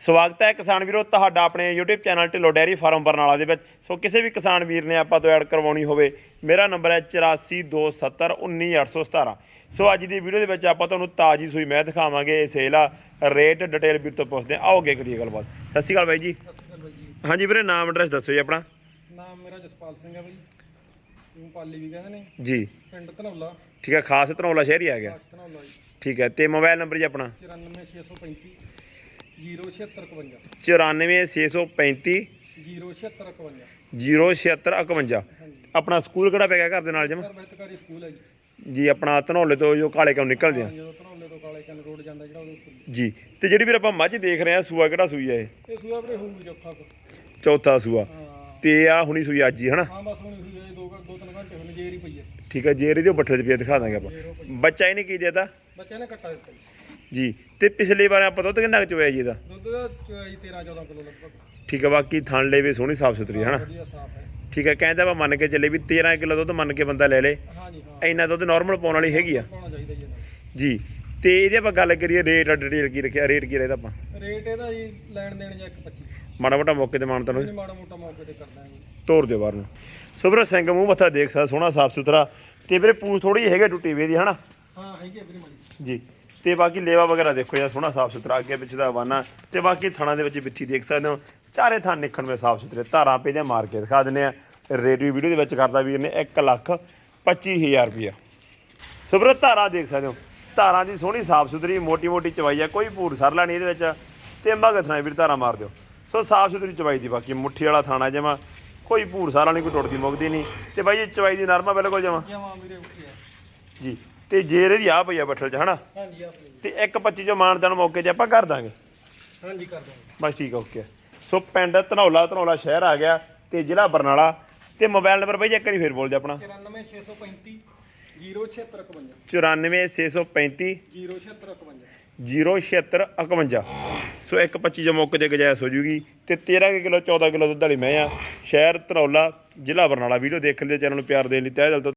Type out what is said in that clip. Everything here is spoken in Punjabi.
ਸਵਾਗਤ ਹੈ ਕਿਸਾਨ ਵੀਰੋ ਤੁਹਾਡਾ ਆਪਣੇ YouTube channel Dhillon dairy farm Barnala ਦੇ ਵਿੱਚ। ਸੋ ਕਿਸੇ ਵੀ ਕਿਸਾਨ ਵੀਰ ਨੇ ਆਪਾਂ ਤੋਂ ਐਡ ਕਰਵਾਉਣੀ ਹੋਵੇ ਮੇਰਾ ਨੰਬਰ ਹੈ 8427191817 ਸੋ ਅੱਜ ਦੀ ਵੀਡੀਓ ਦੇ ਵਿੱਚ ਆਪਾਂ ਤੁਹਾਨੂੰ ਤਾਜੀ ਸੂਈ ਮੈਂ ਦਿਖਾਵਾਂਗੇ ਇਹ ਸੇਲ ਆ ਰੇਟ ਡਿਟੇਲ ਵੀਰ ਤੋਂ ਪੁੱਛਦੇ ਹਾਂ। ਆਓਗੇ ਕਰੀਏ ਗੱਲਬਾਤ। ਸਤਿ ਸ਼੍ਰੀ ਅਕਾਲ ਬਾਈ ਜੀ। ਹਾਂਜੀ ਵੀਰੇ ਨਾਮ ਐਡਰੈਸ ਦੱਸੋ ਜੀ ਆਪਣਾ। ਨਾਮ ਮੇਰਾ ਜਸਪਾਲ ਸਿੰਘ ਹੈ ਬਾਈ। ਨੂੰ ਪਾਲੀ ਵੀ ਕਹਿੰਦੇ ਨੇ। ਜੀ। ਪਿੰਡ ਧਨੌਲਾ। ਠੀਕ ਹੈ ਖਾਸ ਧਨੌਲਾ ਸ਼ਹਿਰ ਹੀ ਆ ਗਿਆ। ਖਾਸ ਧਨੌਲਾ ਜੀ। ਠੀਕ ਹੈ ਤੇ ਮੋਬਾਈਲ ਨੰਬਰ ਜੀ ਆਪਣਾ? 94635 0751 94635 0751 07651 ਹਾਂਜੀ। ਆਪਣਾ ਸਕੂਲ ਕਿਹੜਾ ਪੈ ਗਿਆ ਘਰ ਦੇ ਨਾਲ ਜਮਾ? ਸਰ ਬਹਿਤਕਾਰੀ ਸਕੂਲ ਹੈ ਜੀ। ਜੀ ਆਪਣਾ ਧਨੌਲੇ ਤੋਂ ਜੋ ਕਾਲੇ ਕੰਮ ਨਿਕਲਦੇ ਆ। ਹਾਂ, ਜਦੋਂ ਧਨੌਲੇ ਤੋਂ ਕਾਲੇ ਕੰਨ ਰੋਡ ਜਾਂਦਾ ਜਿਹੜਾ ਉਹਦੇ ਉੱਪਰ ਜੀ। ਤੇ ਜਿਹੜੀ ਵੀਰ ਆਪਾਂ ਮੱਝ ਦੇਖ ਰਹੇ ਆ ਸੂਆ ਕਿਹੜਾ ਸੂਈ ਆ ਇਹ? ਇਹ ਸੂਆ ਵੀਰੇ ਹੋਊਗੀ ਚੌਥਾ ਕੁ। ਚੌਥਾ ਸੂਆ। ਤੇ ਆ ਹੁਣੀ ਸੂਈ ਅੱਜ ਹੀ ਹਨਾ? ਹਾਂ ਬਸ ਹੁਣ ਸੂਆ ਇਹ ਦੋ ਘੰ- ਦੋ ਤਿੰਨ ਘੰਟੇ ਹੋਣੇ ਜੇਰ ਪਈ ਹੈ ਠੀਕ ਹੈ ਜੇਰੇ ਦੇ ਬੱਠਲ ਚ ਪਿਆ ਦਿਖਾ ਦਾਂਗੇ ਆਪਾਂ। ਬੱਚਾ ਇਹਨੇ ਕੀ ਦੇਤਾ? ਬੱਚੇ ਨੇ ਕੱਟਾ ਦਿੱਤਾ ਜੀ। ਜੀ ਤੇ ਪਿਛਲੀ ਵਾਰ ਆਪਾਂ ਦੁੱਧ ਕਿੰਨਾ ਕੁ ਚੋਇਆ ਜੀ ਇਹਦਾ? ਦੁੱਧ ਦਾ ਚੋਇਆ ਜੀ 13 14 ਕਿਲੋ ਲਗਭਗ। ਠੀਕ ਹੈ ਬਾਕੀ ਥਣ ਲੈ ਵੀ ਸੋਹਣੀ ਸਾਫ਼ ਸੁਥਰੀ ਹਨਾ? ਵਧੀਆ ਸਾਫ਼ ਹੈ। ਠੀਕ ਹੈ ਕਹਿੰਦਾ ਆਪਾਂ ਮੰਨ ਕੇ ਚੱਲੇ ਵੀ 13 ਕਿਲੋ ਦੁੱਧ ਮੰਨ ਕੇ ਬੰਦਾ ਲੈ ਲੇ। ਹਾਂ ਜੀ ਹਾਂ। ਇੰਨਾ ਦੁੱਧ ਨਾਰਮਲ ਪਾਉਣ ਵਾਲੀ ਹੈਗੀ ਆ। ਪਾਉਣਾ ਚਾਹੀਦਾ ਜੀ ਇਹਨਾਂ ਜੀ ਤੇ ਇਹਦੇ ਆਪਾਂ ਗੱਲ ਕਰੀਏ ਰੇਟ ਡਿਟੇਲ ਕੀ ਰੱਖਿਆ ਰੇਟ ਕੀ ਰਹੇਗਾ ਆਪਾਂ? ਨੂੰ। ਰੇਟ ਇਹਦਾ ਜੀ ਲੈਣ ਦੇਣ ਜਾਂ 125 ਮਾੜਾ ਮੋਟਾ ਮੌਕੇ ਤੇ ਮਾਨ ਤੁਹਾਨੂੰ ਨਹੀਂ ਮਾੜਾ ਮੋਟਾ ਮੌਕੇ ਤੇ ਕਰ ਦਾਂਗੇ ਤੋਰ ਦਿਓ ਬਾਹਰ ਨੂੰ। ਸੋ ਵੀਰੇ ਸਿੰਘ ਮੂੰਹ ਮੱਥਾ ਦੇਖ ਸਕਦਾ ਸੋਹਣਾ ਸਾਫ਼ ਸੁਥਰਾ। ਤੇ ਵੀਰੇ ਪੂਛ ਥੋੜੀ ਹੈਗੇ ਟੁੱਟੀ ਵੇ ਦੀ ਹਨਾ? ਹਾਂ ਹੈਗੀ ਆ ਵੀਰੇ ਮਾੜੀ। ਜੀ। ਤੇ ਬਾਕੀ ਲੇਵਾ ਵਗੈਰਾ ਦੇਖੋ ਯਾਰ ਸੋਹਣਾ ਸਾਫ਼ ਸੁਥਰਾ ਅੱਗੇ ਪਿੱਛੇ ਦਾ ਵਾਨਾ ਤੇ ਬਾਕੀ ਥਣਾ ਦੇ ਵਿੱਚ ਬਿੱਥੀ ਦੇਖ ਸਕਦੇ ਹੋ। ਚਾਰੇ ਥਾਂ ਨਿਕਣ ਵਿੱਚ ਸਾਫ਼ ਸੁਥਰੇ ਧਾਰਾਂ ਪੇ ਦੇ ਮਾਰ ਕੇ ਦਿਖਾ ਦਿੰਨੇ ਆ ਰੇਟ ਵੀ ਵੀਡੀਓ ਦੇ ਵਿੱਚ ਕਰਦਾ ਵੀਰ ਨੇ 1 ਲੱਖ 25000 ਰੁਪਇਆ। ਸੋ ਵੀਰੇ ਧਾਰਾਂ ਦੇਖ ਸਕਦੇ ਹੋ। ਧਾਰਾਂ ਦੀ ਸੋਹਣੀ ਸਾਫ਼ ਸੁਥਰੀ ਮੋਟੀ ਮੋਟੀ ਚਵਾਈ ਆ ਕੋਈ ਭੂਰ ਸਰਲਾ ਨਹੀਂ ਇਹਦੇ ਵਿੱਚ। ਤੇ ਮਗਰ ਥਾਂ ਵੀਰ ਧਾਰਾਂ ਮਾਰ ਦਿਓ। ਸੋ ਸਾਫ਼ ਸੁਥਰੀ ਚਵਾਈ ਦੀ ਬਾਕੀ ਮੁੱਠੀ ਵਾਲਾ ਥਾਣਾ ਜਮਾ। ਕੋਈ ਭੂਰ ਸਾਰਾ ਨਹੀਂ ਕੋਈ ਟੁੱਟਦੀ ਮੁੱਕਦੀ ਨਹੀਂ। ਤੇ ਬਾਈ ਇਹ ਚਵਾਈ ਦੀ ਨਰਮਾ ਬਿਲਕੁਲ ਜਮਾ? ਜਮਾ ਵੀਰੇ ਉੱਠਿਆ ਜੀ। ਤੇ ਜੇਰ ਇਹਦੀ ਆ ਪਈ ਆ ਬੱਠਲ ਚ ਹਨਾ? ਹਾਂਜੀ ਆਪਣੀ ਤੇ 1.25 ਜੋ ਮਾਨਦਾਨ ਮੌਕੇ 'ਤੇ ਆਪਾਂ ਕਰ ਦਾਂਗੇ। ਹਾਂਜੀ ਕਰ ਦਾਂਗੇ। ਬਸ ਠੀਕ ਆ ਓਕੇ ਸੋ ਪਿੰਡ ਧਨੌਲਾ ਧਨੌਲਾ ਸ਼ਹਿਰ ਆ ਗਿਆ ਤੇ ਜ਼ਿਲ੍ਹਾ ਬਰਨਾਲਾ ਤੇ ਮੋਬਾਈਲ ਨੰਬਰ ਬਾਈ ਜੀ ਇੱਕ ਵਾਰੀ ਫੇਰ ਬੋਲ ਦੇ ਆਪਣਾ। 94635 0751 94635 0751 07651 ਸੋ 1.25 ਜੋ ਮੌਕੇ ਤੇ ਗਜਾਇਸ ਹੋ ਜੂਗੀ ਤੇ 13 ਕੁ ਕਿਲੋ 14 ਕਿਲੋ ਦੁੱਧ ਵਾਲੀ ਮੈਂ ਆ। ਸ਼ਹਿਰ ਧਨੌਲਾ ਜ਼ਿਲ੍ਹਾ ਬਰਨਾਲਾ ਵੀਡੀਓ ਦੇਖਣ ਦੇ ਚੈਨਲ ਨੂੰ ਪਿਆਰ ਦੇਣ ਲਈ ਤਹਿ ਦਿਲ ਤੋਂ